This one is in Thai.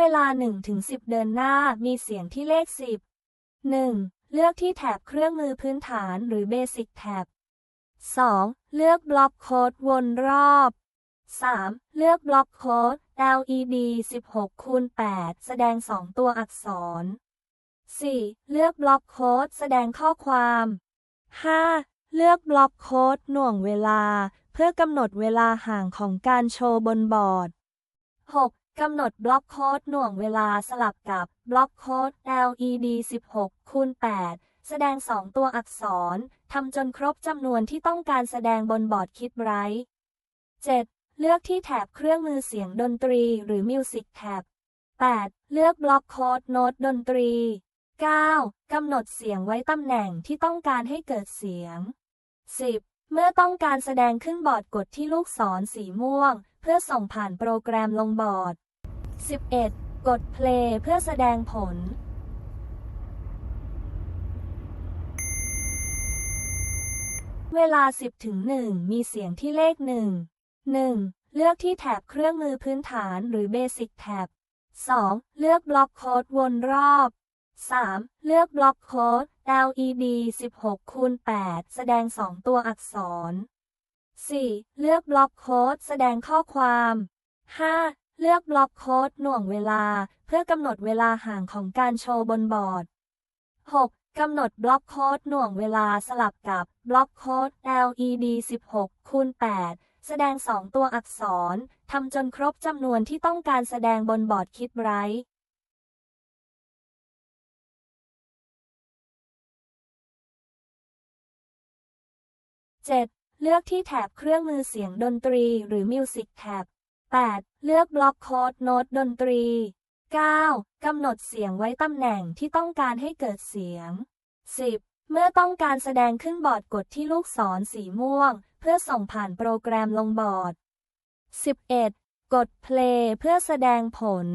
เวลา 1-10 เดินหน้ามีเสียงที่เลข 10 1. เลือกที่แถบเครื่องมือพื้นฐานหรือ Basic Tab 2. เลือกบล็อกโค้ดวนรอบ 3. เลือกบล็อกโค้ด LED 16คูณ8แสดง 2 ตัวอักษร 4. เลือกบล็อกโค้ดแสดงข้อความ 5. เลือกบล็อกโค้ดหน่วงเวลา เพื่อกำหนดเวลาห่างของการโชว์บนบอร์ด 6. กำหนดบล็อกโค้ดหน่วงเวลาสลับกับบล็อกโค้ด LED 16คูณ8แสดง 2 ตัวอักษร ทำจนครบจำนวนที่ต้องการแสดงบนบอร์ดคิดไบรท์ 7. เลือกที่แถบเครื่องมือเสียงดนตรีหรือ Music Tab 8. เลือกบล็อกโค้ดโน้ตดนตรี 9. กำหนดเสียงไว้ตำแหน่งที่ต้องการให้เกิดเสียง 10. เมื่อต้องการแสดงขึ้นบอร์ดกดที่ลูกศรสีม่วง เพื่อส่งผ่านโปรแกรมลงบอร์ด 11. กด play เพื่อแสดงผล เวลา 10ถึง1มีเสียงที่เลข 1 1. เลือกที่แถบเครื่องมือพื้นฐานหรือ Basic Tab 2. เลือกบล็อกโค้ดวนรอบ 3. เลือกบล็อกโค้ด LED 16คูณ8แสดง 2 ตัวอักษร 4. เลือกบล็อกโค้ดแสดงข้อความ 5. เลือกบล็อกโค้ดหน่วงเวลา เพื่อกำหนดเวลาห่างของการโชว์บนบอร์ด 6. กำหนดบล็อกโค้ดหน่วงเวลาสลับกับบล็อกโค้ด LED 16คูณ8แสดง 2 ตัวอักษรทำจนครบจำนวนที่ต้องการแสดงบนบอร์ดคิดไรท์ 7. เลือกที่แถบเครื่องมือเสียงดนตรีหรือ Music Tab 8. เลือกบล็อกโค้ดโน้ตดนตรี 9. กำหนดเสียงไว้ตำแหน่งที่ต้องการให้เกิดเสียง 10. เมื่อต้องการแสดงขึ้นบอร์ดกดที่ลูกศรสีม่วง เพื่อส่งผ่านโปรแกรมลงบอร์ด 11. กด play เพื่อแสดงผล